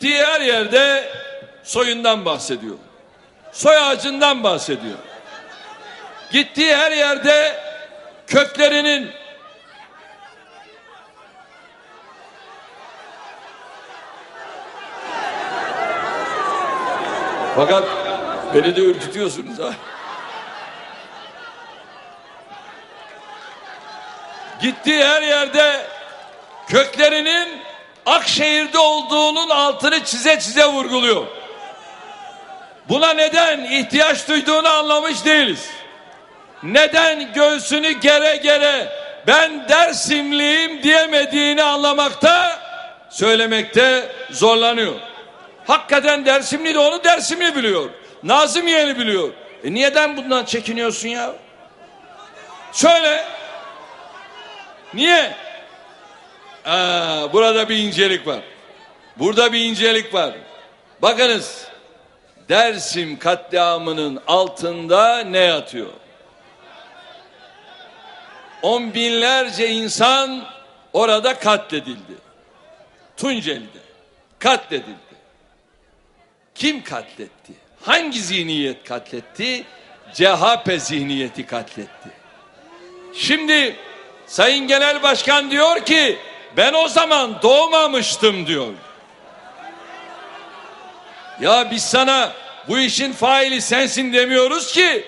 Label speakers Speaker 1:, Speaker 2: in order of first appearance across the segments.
Speaker 1: Gittiği her yerde soyundan bahsediyor. Soy ağacından bahsediyor. Gittiği her yerde köklerinin Fakat beni de ürkütüyorsunuz ha. Gittiği her yerde köklerinin Akşehir'de olduğunun altını çize çize vurguluyor. Buna neden ihtiyaç duyduğunu anlamış değiliz. Neden göğsünü gere gere ben Dersimliyim diyemediğini anlamakta, söylemekte zorlanıyor. Hakikaten Dersimli de onu Dersimli biliyor. Nazım yeğeni biliyor. E niyeden bundan çekiniyorsun ya? Söyle. Niye? Aa, burada bir incelik var. Burada bir incelik var. Bakınız. Dersim katliamının altında ne yatıyor? On binlerce insan orada katledildi. Tunceli'de katledildi. Kim katletti? Hangi zihniyet katletti? CHP zihniyeti katletti. Şimdi Sayın Genel Başkan diyor ki ben o zaman doğmamıştım diyor. Ya biz sana bu işin faili sensin demiyoruz ki.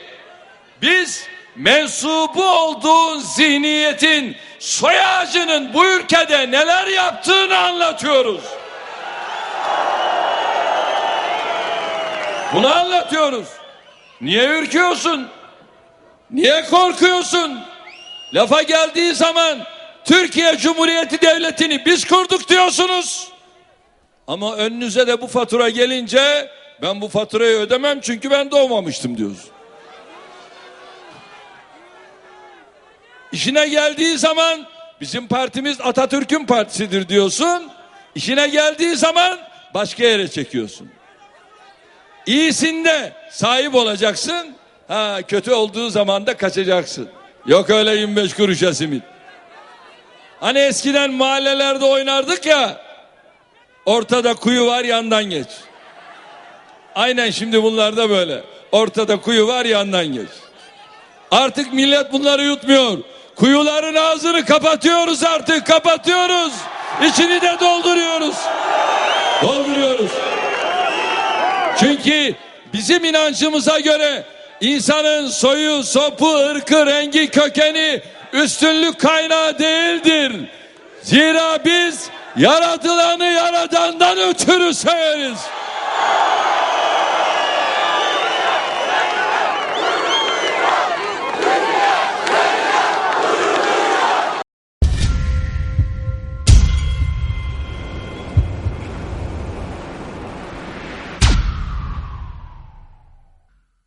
Speaker 1: Biz mensubu olduğun zihniyetin soy ağacının bu ülkede neler yaptığını anlatıyoruz. Bunu anlatıyoruz. Niye ürküyorsun? Niye korkuyorsun? Lafa geldiği zaman Türkiye Cumhuriyeti Devleti'ni biz kurduk diyorsunuz. Ama önünüze de bu fatura gelince ben bu faturayı ödemem çünkü ben doğmamıştım diyoruz. İşine geldiği zaman bizim partimiz Atatürk'ün partisidir diyorsun. İşine geldiği zaman başka yere çekiyorsun. İyisinde sahip olacaksın. Ha kötü olduğu zaman da kaçacaksın. Yok öyle 25 kuruşa simit. Hani eskiden mahallelerde oynardık ya. Ortada kuyu var yandan geç. Aynen şimdi bunlar da böyle. Ortada kuyu var yandan geç. Artık millet bunları yutmuyor. Kuyuların ağzını kapatıyoruz artık kapatıyoruz. İçini de dolduruyoruz. Dolduruyoruz. Çünkü bizim inancımıza göre insanın soyu, sopu, ırkı, rengi, kökeni üstünlük kaynağı değildir. Zira biz yaratılanı yaradandan ötürü severiz.